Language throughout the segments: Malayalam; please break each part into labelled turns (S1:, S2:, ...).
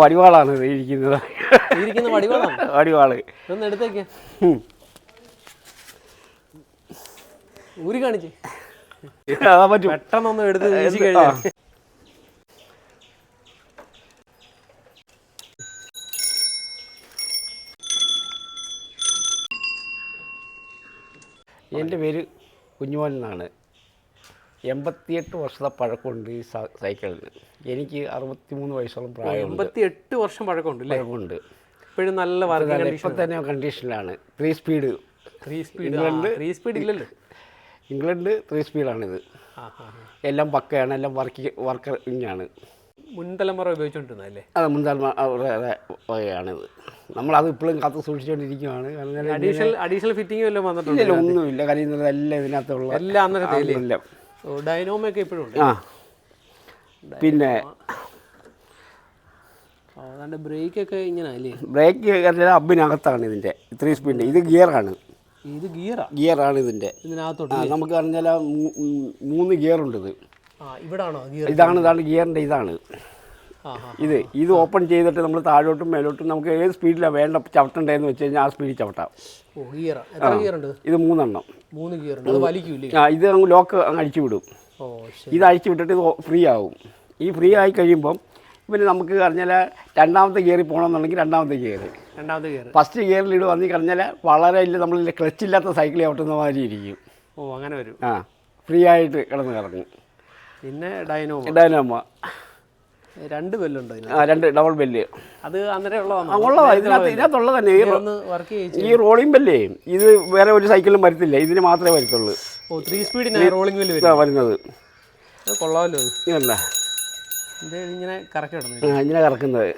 S1: വടിവാളാണ് ഇത് ഇരിക്കുന്നത്.
S2: ഇരിക്കുന്ന വടിവാളാണ്?
S1: വടിവാൾ.
S2: ഒന്ന് എടുത്തേക്ക്. ഊരി കാണിച്ച്
S1: അതാ പറ്റും.
S2: പെട്ടെന്നൊന്നും എടുത്ത് വീശി കഴിഞ്ഞാൽ
S1: എന്റെ പേര് കുഞ്ഞുമോൻ എന്നാണ്. എൺപത്തിയെട്ട് വർഷത്തെ പഴക്കമുണ്ട് ഈ സൈക്കിളിന് എനിക്ക് അറുപത്തിമൂന്ന് വയസ്സോളം പ്രായം
S2: എൺപത്തി എട്ട് വർഷം പഴക്കമുണ്ട്
S1: പഴക്കമുണ്ട്.
S2: ഇപ്പോഴും നല്ല വർക്കിംഗ്
S1: ഇപ്പം തന്നെ കണ്ടീഷനിലാണ് three speed
S2: three speed England three speed ഇല്ലല്ലോ.
S1: ഇംഗ്ലണ്ട് ത്രീ സ്പീഡാണിത്. എല്ലാം പക്കയാണ് എല്ലാം വർക്ക് വർക്കിങ്ങാണ്
S2: മുൻതലമുറ തലമുറ ഉപയോഗിച്ചുകൊണ്ടിരുന്നതല്ലേ
S1: അതെ മുൻതലമുറ വകയാണിത്. നമ്മളത് ഇപ്പോഴും കാത്തു സൂക്ഷിച്ചുകൊണ്ടിരിക്കുകയാണ് കാരണം
S2: അഡീഷണൽ അഡീഷണൽ ഫിറ്റിംഗ് വല്ലതും വന്നിട്ടുണ്ട്
S1: ഇല്ല ഒന്നുമില്ല. കാര്യം എല്ലാം ഇതിനകത്തുള്ള
S2: എല്ലാം
S1: എല്ലാം
S2: ഓ ഡൈനോമോ ഒക്കെ ഇപ്പോഴും ഉണ്ട്.
S1: ആ. പിന്നെ
S2: ബ്രേക്ക് ഒക്കെ ഇങ്ങനെ
S1: ബ്രേക്ക് അബിനകത്താണ് ഇതിന്റെ ത്രീ സ്പീഡ് ഇത് ഗിയറാണ്.
S2: ഇത് ഗിയറാ?
S1: ഗിയറാണ് ഇതിന്റെ.
S2: ഇതിനകത്തോട്ട്
S1: നമുക്ക് പറഞ്ഞാൽ മൂന്ന് ഗിയറുണ്ട് ഇത്.
S2: ആ ഇവിടാണോ ഗിയർ?
S1: ഇതാണ് ഇതാണ് ഗിയറിന്റെ ഇതാണ്. ഇത് ഇത് ഓപ്പൺ ചെയ്തിട്ട് നമ്മൾ താഴോട്ടും മേലോട്ടും നമുക്ക് ഏത് സ്പീഡിലാണ് വേണ്ട ചവിട്ടണ്ടേന്ന് വെച്ച് കഴിഞ്ഞാൽ ആ സ്പീഡിൽ ചവിട്ടാം. ഇത് മൂന്നെണ്ണം.
S2: മൂന്ന് ഗിയർ
S1: ആ ഇത് അങ്ങ് ലോക്ക് അങ്ങ് അഴിച്ചു വിടും. ഇത് അഴിച്ചു വിട്ടിട്ട് ഇത് ഫ്രീ ആവും. ഈ ഫ്രീ ആയി കഴിയുമ്പം പിന്നെ നമുക്ക് പറഞ്ഞാൽ രണ്ടാമത്തെ ഗിയറിൽ പോകണമെന്നുണ്ടെങ്കിൽ രണ്ടാമത്തെ ഗിയർ.
S2: രണ്ടാമത്തെ ഗിയർ.
S1: ഫസ്റ്റ് ഗിയറിൽ ഇത് വന്നു കഴിഞ്ഞാൽ വളരെ ഇല്ല നമ്മൾ ക്ലച്ച് ഇല്ലാത്ത സൈക്കിൾ ചവിട്ടുന്ന മാതിരി ഇരിക്കും.
S2: ഓ അങ്ങനെ വരും.
S1: ആ ഫ്രീ ആയിട്ട് കിടന്ന് കറങ്ങും
S2: പിന്നെ ഡൈനോമ.
S1: ഡൈനാമ.
S2: രണ്ട് ബെല്ലുണ്ട്
S1: ആ രണ്ട് ഡബിൾ ബെല്ല്
S2: അത്
S1: ഉള്ളതാ. ഇതിനകത്ത് ഇതിനകത്തുള്ള തന്നെ. ഈ
S2: വർക്ക്
S1: ഈ റോളിംഗ് ബെല്ലേ ഇത് വേറെ ഒരു സൈക്കിളും വരത്തില്ല. ഇതിന് മാത്രമേ വരത്തുള്ളൂ.
S2: ഓ ത്രീ സ്പീഡിന് റോളിംഗ് ബെല്ല് വരും.
S1: വരുന്നത്.
S2: കൊള്ളാമല്ലോ ഇത് ഇങ്ങനെ
S1: കറക്കിടുന്നത് ഇങ്ങനെ കറക്കുന്നത്.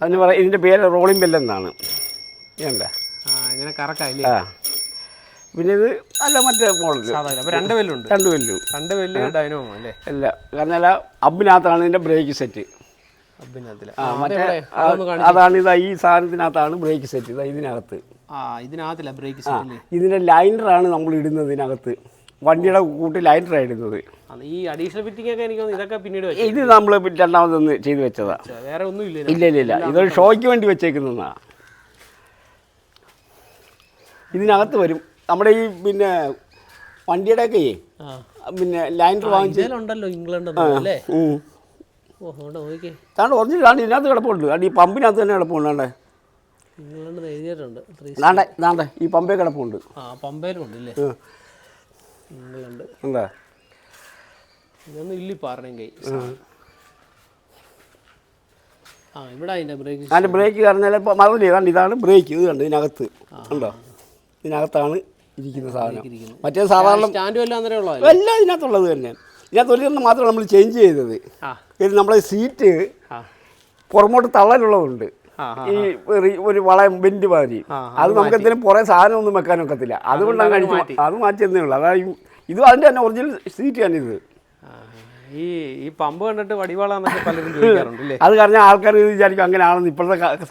S1: അതിന് പറ ഇതിന്റെ പേര് റോളിംഗ് ബെല്ലെന്നാണ് ഇല്ല
S2: ആ ഇങ്ങനെ കറക്കായില്ലേ
S1: ആ. പിന്നെ ഇത് അല്ല മറ്റേ മോഡൽ
S2: സാധാരണ. രണ്ട് വെല്ലുണ്ട്.
S1: രണ്ട് വെല്ലു.
S2: രണ്ട് കാരണം ഡൈനോമോ അല്ലേ?
S1: അല്ല കാരണം അബിനകത്താണ് ഇതിന്റെ ബ്രേക്ക് സെറ്റ്. അതാണ് ഇതാ ഈ സാധനത്തിനകത്താണ് ബ്രേക്ക് സെറ്റ്. ഇതാ ഇതിനകത്ത്.
S2: ഇതിനകത്തില്ല ബ്രേക്ക് സിസ്റ്റം
S1: ഇതിന്റെ ലൈനറാണ് നമ്മൾ ഇടുന്നത് ഇതിനകത്ത്. വണ്ടിയുടെ കൂട്ടി ലൈനറാണ് ഇടുന്നത്.
S2: ഈ അഡീഷണൽ ഫിറ്റിംഗ് ഒക്കെ എനിക്ക് തോന്നുന്നു ഇതൊക്കെ പിന്നീട്
S1: ഇത് നമ്മൾ രണ്ടാമതൊന്ന് ചെയ്തു വെച്ചതാ.
S2: വേറെ ഒന്നും ഇല്ല
S1: ഇല്ല ഇല്ല ഇല്ല. ഇതൊരു ഷോയ്ക്ക് വേണ്ടി വെച്ചേക്കുന്നതാ. ഇതിനകത്ത് വരും. നമ്മുടെ ഈ പിന്നെ വണ്ടിയുടെ
S2: ഒക്കെ
S1: പിന്നെ ലൈനർ
S2: വാങ്ങിച്ചുണ്ടല്ലോ ഇംഗ്ലണ്ട്
S1: താണ്ട് ഒറിജിനൽ ആണ് ഇതിനകത്ത് കിടപ്പുണ്ട്. അത് ഈ പമ്പിനകത്ത് തന്നെ കിടപ്പുണ്ട് ആണ്ടേ.
S2: ഇംഗ്ലണ്ട് എഴുതിയിട്ടുണ്ട്.
S1: ദാണ്ടേ ദാണ്ടെ ഈ പമ്പേ കിടപ്പുണ്ട്.
S2: ആ പമ്പയിലും ഇംഗ്ലണ്ട്. ഇതൊന്നും ഇല്ലി ആ. ഇവിടെ ബ്രേക്ക്
S1: അതിന്റെ ബ്രേക്ക് കാരണം മറന്നില്ല? ഇതാണ് ബ്രേക്ക് ഇത് കണ്ട് ഇതിനകത്ത്. ഉണ്ടോ ഇതിനകത്താണ് ഇരിക്കുന്ന സാധനം. മറ്റേ സാധാരണ
S2: സ്റ്റാൻഡും എല്ലാം
S1: ഇതിനകത്തുള്ളത് തന്നെ. ഇതിനകത്ത് ഒരു എണ്ണം മാത്രമാണ് നമ്മൾ ചേഞ്ച് ചെയ്തത്. ഇത് നമ്മളെ സീറ്റ് പുറമോട്ട് തള്ളലുള്ളതുണ്ട്. ഈ ഒരു- വളയം ബെൻഡ് മാതിരി. അത് നമുക്ക് എന്തെങ്കിലും കുറേ സാധനം ഒന്നും വെക്കാൻ ഒക്കത്തില്ല അതുകൊണ്ടാണ് കഴിച്ചു അത് മാറ്റി തന്നേ ഉള്ളൂ. അതായത് ഇത് അതിന്റെ തന്നെ ഒറിജിനൽ സീറ്റ് തന്നെ ഇത്.
S2: ഈ ഈ പമ്പ് കണ്ടിട്ട് വടിവാളാന്നൊക്കെ പലരും ചോദിക്കാറുണ്ട്
S1: അത് കാരണം ആൾക്കാർ വിചാരിക്കും അങ്ങനെ ആണെന്ന് ഇപ്പോഴത്തെ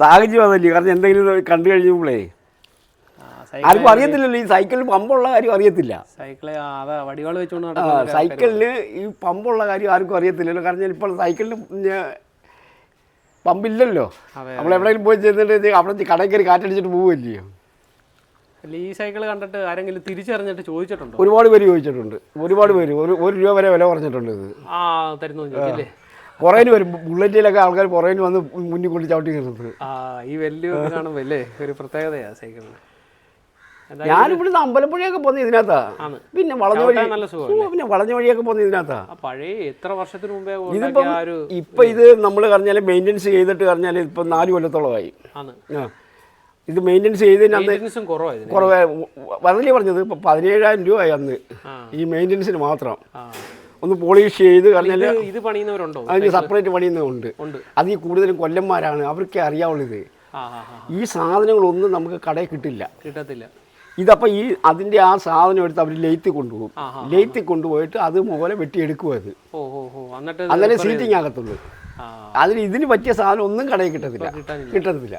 S1: സാഹചര്യം അതല്ലേ. കാരണം എന്തെങ്കിലും കണ്ടു കഴിയുമ്പോഴേ ആർക്കും അറിയത്തില്ലല്ലോ ഈ സൈക്കിളിൽ പമ്പുള്ള കാര്യം അറിയത്തില്ല. സൈക്കിളിൽ ഈ പമ്പുള്ള കാര്യം ആർക്കും അറിയത്തില്ലല്ലോ കാരണം ഇപ്പോൾ സൈക്കിളിന് പിന്നെ പമ്പില്ലല്ലോ. നമ്മൾ എവിടെയെങ്കിലും പോയി ചെന്നിട്ട് അവിടെ കടയിൽ കയറി കാറ്റടിച്ചിട്ട് പോവുമല്ലയോ
S2: ഈ സൈക്കിൾ കണ്ടിട്ട് ആരെങ്കിലും തിരിച്ചറിഞ്ഞിട്ട് ചോദിച്ചിട്ടുണ്ടോ?
S1: ഒരുപാട് പേര് ചോദിച്ചിട്ടുണ്ട് ഒരുപാട് പേര് ഒരു ഒരു രൂപ വരെ വില പറഞ്ഞിട്ടുണ്ട് ഇത്.
S2: ആ തരുന്നു
S1: പുറകിന് വരും ബുള്ളറ്റിലൊക്കെ ആൾക്കാർ പുറകിന് വന്ന് മുന്നിൽ കൊണ്ട് ചവിട്ടി കയറുന്നത്.
S2: ആ ഈ വലിയ കാണുമ്പോൾ അല്ലേ ഒരു പ്രത്യേകതയാണ് സൈക്കിളിന്.
S1: ഞാനിവിടുന്ന് അമ്പലപ്പുഴയൊക്കെ പോകുന്നത് ഇതിനകത്താ. പിന്നെ വളഞ്ഞ വഴി പിന്നെ വളഞ്ഞ വഴിയൊക്കെ പോകുന്നത് ഇതിനകത്താ.
S2: പഴയ എത്ര വർഷത്തിന് മുമ്പേ
S1: ഇതിപ്പം ഇപ്പം ഇത്? നമ്മൾ പറഞ്ഞാൽ മെയിന്റെനൻസ് ചെയ്തിട്ട് പറഞ്ഞാൽ ഇപ്പൊ നാല് കൊല്ലത്തോളമായി. ഇത് മെയിന്റെനൻസ് ചെയ്തതിനകത്ത്
S2: കുറവാ
S1: പറഞ്ഞത്? ഇപ്പം പതിനേഴായിരം രൂപയായി അന്ന്. ഈ മെയിന്റെനൻസിന് മാത്രം. ഒന്ന് പോളിഷ് ചെയ്ത് പറഞ്ഞാൽ
S2: ഇത് പണിയുന്നവരുണ്ടോ?
S1: അതിന് സെപ്പറേറ്റ് പണിയുന്നുണ്ട്
S2: ഉണ്ട്.
S1: അത് ഈ കൂടുതലും കൊല്ലന്മാരാണ്. അവർക്കേ
S2: അറിയാവുള്ളത്
S1: ഈ സാധനങ്ങളൊന്നും നമുക്ക് കടയിൽ കിട്ടില്ല.
S2: കിട്ടത്തില്ല.
S1: ഇതപ്പോൾ ഈ അതിന്റെ ആ സാധനം എടുത്ത് അവർ ലെയ്ത്ത് കൊണ്ടുപോകും. ലെയ്ത്ത് കൊണ്ടുപോയിട്ട് അത് മുകളെ വെട്ടിയെടുക്കും അത്. അങ്ങനെ സീറ്റിംഗ് ആകത്തുള്ളൂ. അതിന് ഇതിന് പറ്റിയ സാധനം ഒന്നും കടയിൽ കിട്ടത്തില്ല. കിട്ടത്തില്ല.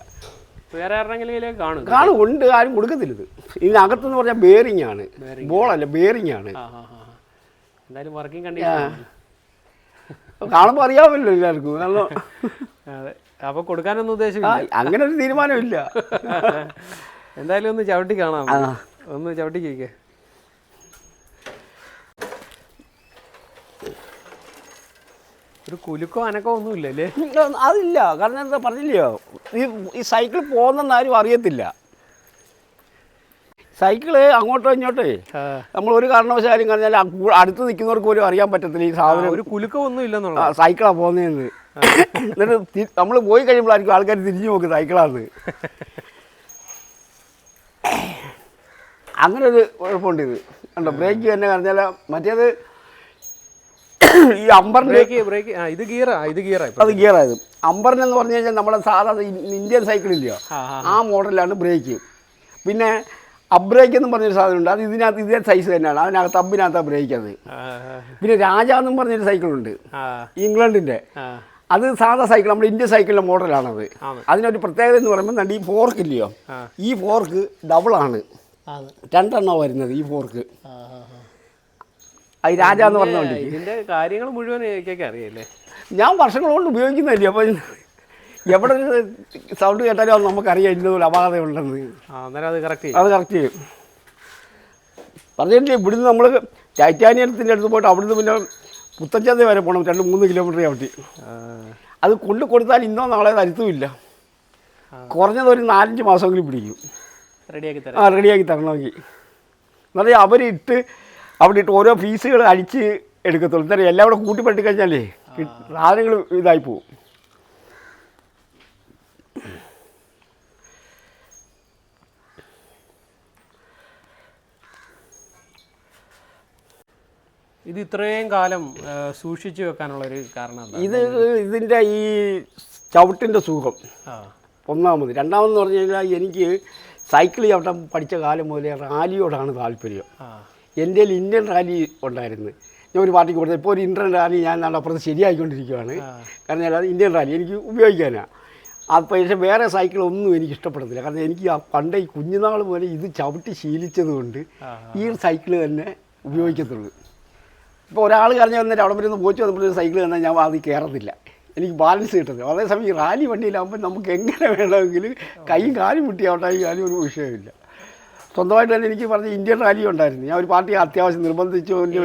S2: വേറെ ആരുടെങ്കിലും കാണും
S1: കാണും ഉണ്ട് ആരും കൊടുക്കത്തില്ല ഇത്. ഇതിനകത്തെന്ന് പറഞ്ഞാൽ ബേറിംഗ് ആണ്. ബോളല്ല ബേറിംഗ് ആണ്.
S2: എന്തായാലും വർക്കിംഗ് കണ്ടീഷൻ
S1: കാണുമ്പോൾ അറിയാമല്ലോ എല്ലാവർക്കും. നല്ല
S2: അതെ. അപ്പൊ കൊടുക്കാനൊന്നും ഉദ്ദേശിക്കില്ല
S1: അങ്ങനെ ഒരു തീരുമാനമില്ല.
S2: എന്തായാലും ഒന്ന് ചവിട്ടി കാണാം ഒന്ന് ചവിട്ടി ചോദിക്കേ. ഒരു കുലുക്കോ അനക്കോ ഒന്നും ഇല്ലല്ലേ
S1: അതില്ല. കാരണം എന്താ പറഞ്ഞില്ലയോ? ഈ ഈ സൈക്കിൾ പോകുന്നെന്ന് ആരും അറിയത്തില്ല. സൈക്കിൾ അങ്ങോട്ടോ ഇങ്ങോട്ടേ. നമ്മൾ ഒരു കാരണവശാലും പറഞ്ഞാൽ ആ കൂ- അടുത്ത് നിൽക്കുന്നവർക്ക് പോലും അറിയാൻ പറ്റത്തില്ല ഈ സാധനം.
S2: ഒരു കുലുക്കോ ഒന്നും ഇല്ലെന്നുള്ള
S1: സൈക്കിളാ പോകുന്നതെന്ന്. എന്നിട്ട് നമ്മൾ പോയി കഴിയുമ്പോഴായിരിക്കും ആൾക്കാർ തിരിഞ്ഞു നോക്കും സൈക്കിളാന്ന് അങ്ങനെ ഒരു കുഴപ്പമുണ്ട് ഇത്. കണ്ടോ ബ്രേക്ക് തന്നെ പറഞ്ഞാൽ മറ്റേത് ഈ അമ്പറിന്റെ
S2: ബ്രേക്ക് ബ്രേക്ക് ആ ഇത് ഗിയറാ ഇത് ഗിയറാ
S1: അത് ഗിയറായത് അമ്പറിൻ എന്ന് പറഞ്ഞു കഴിഞ്ഞാൽ നമ്മുടെ സാധാരണ ഇന്ത്യൻ സൈക്കിളില്ലയോ
S2: ആ,
S1: മോഡലാണ് ബ്രേക്ക് പിന്നെ അബ്രേക്ക് എന്ന് പറഞ്ഞൊരു സാധനമുണ്ട് അത് ഇതിനകത്ത് ഇതേ സൈസ് തന്നെയാണ്. അതിനകത്ത് അമ്പിനകത്താണ് ബ്രേക്ക് അത്. പിന്നെ രാജ എന്നും പറഞ്ഞൊരു സൈക്കിളുണ്ട് ഇംഗ്ലണ്ടിന്റെ.
S2: ആ.
S1: അത് സാധാ സൈക്കിൾ നമ്മുടെ ഇന്ത്യൻ സൈക്കിളിന്റെ മോഡലാണത്
S2: ആണ്.
S1: അതിനൊരു പ്രത്യേകത എന്ന് പറയുമ്പോൾ രണ്ട് ഈ ഫോർക്ക് ഇല്ലയോ? ഈ ഫോർക്ക് ഡബിൾ ഡബിളാണ് രണ്ടെണ്ണോ വരുന്നത് ഈ ഫോർക്ക് അത് രാജ എന്ന് പറഞ്ഞ വണ്ടി
S2: ഇതിന്റെ കാര്യങ്ങൾ മുഴുവൻ അറിയില്ലേ?
S1: ഞാൻ വർഷങ്ങൾ കൊണ്ട് ഉപയോഗിക്കുന്നില്ല അപ്പം എവിടെ സൗണ്ട് കേട്ടാലും അത് നമുക്കറിയാം ഇന്നതുപോലെ അപാകതയുണ്ടെന്ന്.
S2: ഉണ്ടെന്ന് അത് കറക്റ്റ് ചെയ്യും.
S1: അത് കറക്റ്റ് ചെയ്യും. പറഞ്ഞിട്ടില്ലേ ഇവിടുന്ന് നമ്മൾ ടൈറ്റാനിയത്തിന്റെ അടുത്ത് പോയിട്ട് അവിടുന്ന് പിന്നെ പുത്തഞ്ചന്ത വരെ പോകണം രണ്ട് മൂന്ന് കിലോമീറ്റർ ചവിട്ടി. അത് കൊണ്ടു കൊടുത്താൽ ഇന്നോ നാളെ തരുത്തുമില്ല കുറഞ്ഞത് ഒരു നാലഞ്ച് മാസമെങ്കിലും പിടിക്കും.
S2: റെഡിയാക്കി
S1: ആ
S2: തരാം
S1: റെഡിയാക്കി തരണമെങ്കിൽ എന്നുവെച്ചാൽ അവരിട്ട് അവിടെ ഇട്ട് ഓരോ ഫീസുകൾ അടിച്ച് എടുക്കത്തുള്ളൂ. എന്താ എല്ലാം കൂടെ കൂട്ടിപ്പെട്ടി കഴിഞ്ഞാലേ സാധനങ്ങൾ ഇതായി പോവും.
S2: ഇത് ഇത്രയും കാലം സൂക്ഷിച്ചു വെക്കാനുള്ള ഒരു കാരണം
S1: ഇത് ഇതിന്റെ ഈ ചവിട്ടിന്റെ സുഖം. ഒന്നാമത്. രണ്ടാമതെന്ന് പറഞ്ഞു കഴിഞ്ഞാൽ എനിക്ക് സൈക്കിൾ ചവിട്ടാൻ പഠിച്ച കാലം മുതലേ റാലിയോടാണ് താല്പര്യം. എന്റെ ഇന്ത്യൻ റാലി ഉണ്ടായിരുന്നു. ഞാൻ ഒരു പാർട്ടിക്ക് കൊടുത്തത്. ഇപ്പോൾ ഒരു ഇന്ത്യൻ റാലി ഞാൻ നാളെ അപ്പുറത്ത് ശരിയായിക്കൊണ്ടിരിക്കുകയാണ് കാരണം ഞാൻ അത് ഇന്ത്യൻ റാലി എനിക്ക് ഉപയോഗിക്കാനാണ് അത് പക്ഷേ വേറെ സൈക്കിളൊന്നും എനിക്ക് ഇഷ്ടപ്പെടുന്നില്ല. കാരണം എനിക്ക് ആ പണ്ട് ഈ കുഞ്ഞുനാൾ മുതലേ ഇത് ചവിട്ടി
S2: ശീലിച്ചതുകൊണ്ട്
S1: ഈ സൈക്കിൾ തന്നെ ഉപയോഗിക്കത്തുള്ളൂ. ഇപ്പോൾ ഒരാൾ കറിഞ്ഞ് വന്നിട്ട് അവിടെ വരുന്ന പോച്ചു വന്നപ്പോഴൊരു സൈക്കിൾ തന്നെ ഞാൻ അത് കയറത്തില്ല എനിക്ക് ബാലൻസ് കിട്ടുന്നത് അതേസമയം ഈ റാലി വണ്ടിയിലാകുമ്പോൾ നമുക്ക് എങ്ങനെ വേണമെങ്കിലും കൈയും കാലും മുട്ടിയാവട്ടെ കാലും ഒരു വിഷയമില്ല സ്വന്തമായിട്ട് തന്നെ എനിക്ക് പറഞ്ഞ ഇന്ത്യൻ റാലി ഉണ്ടായിരുന്നു. ഞാൻ ഒരു പാർട്ടി അത്യാവശ്യം നിർബന്ധിച്ചു ഒരു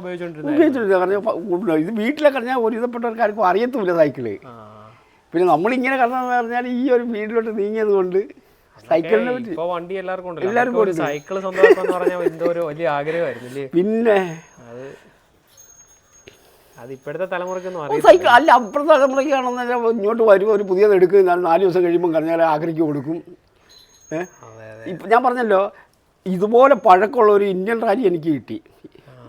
S1: ഉപയോഗിച്ചിട്ടില്ല കാരണം ഇത് വീട്ടിലെ പറഞ്ഞാൽ ഒരുവിധപ്പെട്ടവർക്കാർക്കും അറിയത്തുമില്ല
S2: സൈക്കിൾ.
S1: പിന്നെ നമ്മളിങ്ങനെ കടന്നു പറഞ്ഞാൽ ഈ ഒരു വീടിലോട്ട് നീങ്ങിയത് കൊണ്ട് സൈക്കിളിനെ പറ്റി
S2: ഇപ്പൊ വണ്ടി എല്ലാവർക്കും ഉണ്ടല്ലോ.
S1: എല്ലാവർക്കും
S2: ഒരു സൈക്കിൾ സ്വന്തമാക്കാന്ന് പറഞ്ഞാൽ എന്തോ ഒരു വലിയ ആഗ്രഹമായിരുന്നു
S1: പിന്നെ
S2: അത് അത് ഇപ്പോഴത്തെ തലമുറക്കൊന്നും അറിയില്ല
S1: സൈക്കിൾ അല്ല അപ്പുറത്തെ തലമുറയ്ക്കാണെന്ന് ഇങ്ങോട്ട് വരുമ്പോൾ ഒരു പുതിയത് എടുക്കും നാല് ദിവസം കഴിയുമ്പോൾ കറഞ്ഞാൽ ആഗ്രഹിക്ക് കൊടുക്കും. ഇപ്പം ഞാൻ പറഞ്ഞല്ലോ ഇതുപോലെ പഴക്കമുള്ള ഒരു ഇന്ത്യൻ റാലി എനിക്ക് കിട്ടി.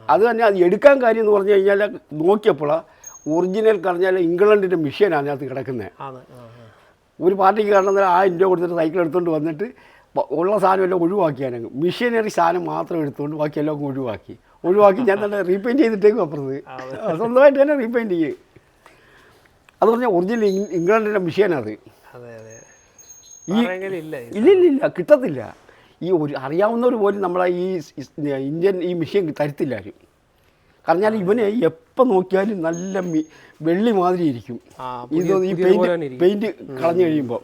S1: അത് തന്നെ അത് എടുക്കാൻ കാര്യം എന്ന് പറഞ്ഞു കഴിഞ്ഞാൽ നോക്കിയപ്പോൾ ഒറിജിനൽ കറിഞ്ഞാൽ ഇംഗ്ലണ്ടിന്റെ മിഷ്യനാണ് അതിനകത്ത് കിടക്കുന്നത്. ഒരു പാർട്ടിക്ക് കാരണം ആയിരം രൂപ കൊടുത്തിട്ട് സൈക്കിൾ എടുത്തുകൊണ്ട് വന്നിട്ട് ഉള്ള സാധനം എല്ലാം ഒഴിവാക്കിയാനങ്ങ് മെഷീനറി സാധനം മാത്രം എടുത്തുകൊണ്ട് ബാക്കിയെല്ലാം എല്ലാം ഒഴിവാക്കി. ഒഴിവാക്കി ഞാൻ തന്നെ റീപെയിന്റ് ചെയ്തിട്ടേക്കും അപ്പുറത്ത്. സ്വന്തമായിട്ട് തന്നെ റീപെയിന്റ് ചെയ്യും. അത് പറഞ്ഞാൽ ഒറിജിനൽ ഇംഗ്-
S2: ഇംഗ്ലണ്ടിന്റെ മിഷീനാണ്
S1: ഈ
S2: ഇല്ല
S1: ഇല്ല ഇല്ല ഇല്ല കിട്ടത്തില്ല. ഈ ഒരു അറിയാവുന്നവർ പോലും നമ്മളെ ഈ ഇന്ത്യൻ ഈ മെഷീൻ തരത്തില്ല ആരും. കാരണം ഇവനെ എപ്പോൾ നോക്കിയാലും നല്ല വെള്ളി മാതിരി ഇരിക്കും. ഇത് ഈ പെയിന്റ് പെയിന്റ് കളഞ്ഞു കഴിയുമ്പോൾ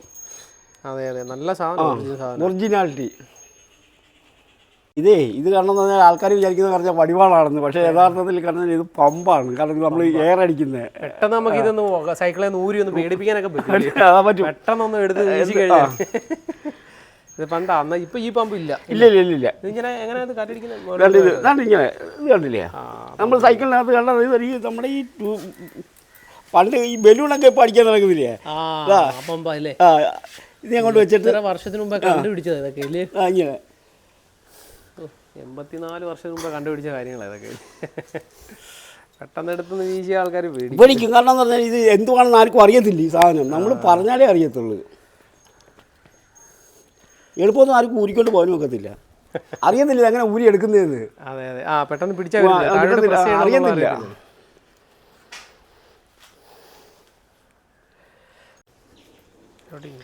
S2: അതെ അതെ. നല്ല സാധനം
S1: ഒറിജിനാലിറ്റി. ഇതേ ഇത് കാരണം എന്ന് പറഞ്ഞാൽ ആൾക്കാർ വിചാരിക്കുന്നത് പറഞ്ഞാൽ വടിവാളാണെന്ന്. പക്ഷേ യഥാർത്ഥത്തിൽ കാരണം ഇത് പമ്പാണ്. കാരണം നമ്മൾ എയർ അടിക്കുന്നത്
S2: പെട്ടെന്ന് നമുക്ക് ഇതൊന്ന് സൈക്കിളെ നൂരി ഒന്ന് പേടിപ്പിക്കാനൊക്കെ പറ്റും പെട്ടെന്ന് ഒന്ന് എടുത്ത് കഴിഞ്ഞാൽ ഇത് പണ്ടാ അന്ന് ഇപ്പൊ ഈ പമ്പ് ഇല്ല.
S1: ഇല്ല ഇല്ല ഇല്ല ഇല്ല.
S2: ഇതിങ്ങനെ എങ്ങനെ ഇത് കാറ്റടിക്കുന്നത്
S1: ഇതാണ് ഇങ്ങനെ ഇത് കണ്ടില്ലേ? നമ്മൾ സൈക്കിളിനകത്ത് കണ്ടത് ഇത് ഈ നമ്മുടെ ഈ പണ്ട് ഈ ബലൂണൊക്കെ പഠിക്കാൻ അടിക്കാൻ നടക്കുന്നില്ലേ
S2: അല്ലേ?
S1: ഇത് അങ്ങോട്ട് വെച്ചിട്ട്
S2: വർഷത്തിന് മുമ്പേ കണ്ടുപിടിച്ചത് ഇതൊക്കെ ഇല്ലേ?
S1: ഇങ്ങനെ.
S2: എൺപത്തിനാല് വർഷം മുമ്പ് കണ്ടുപിടിച്ച കാര്യങ്ങളാണ് ഇതൊക്കെ. പെട്ടെന്ന് എടുത്തുനിന്ന് വീശിയ ആൾക്കാർ പേടി
S1: പേടിക്കും കാരണം എന്ന് പറഞ്ഞാൽ ഇത് എന്തുവാണെന്ന് ആർക്കും അറിയത്തില്ല ഈ സാധനം. നമ്മൾ പറഞ്ഞാലേ അറിയത്തുള്ളൂ. എളുപ്പമൊന്നും ആർക്കും ഊരിക്കൊണ്ട് പോകാനും ഒക്കത്തില്ല. അറിയുന്നില്ല അങ്ങനെ ഊരി എടുക്കുന്നതെന്ന്.
S2: അതെ അതെ. ആ പെട്ടെന്ന് പിടിച്ചാൽ
S1: അറിയുന്നില്ല
S2: വരില്ല.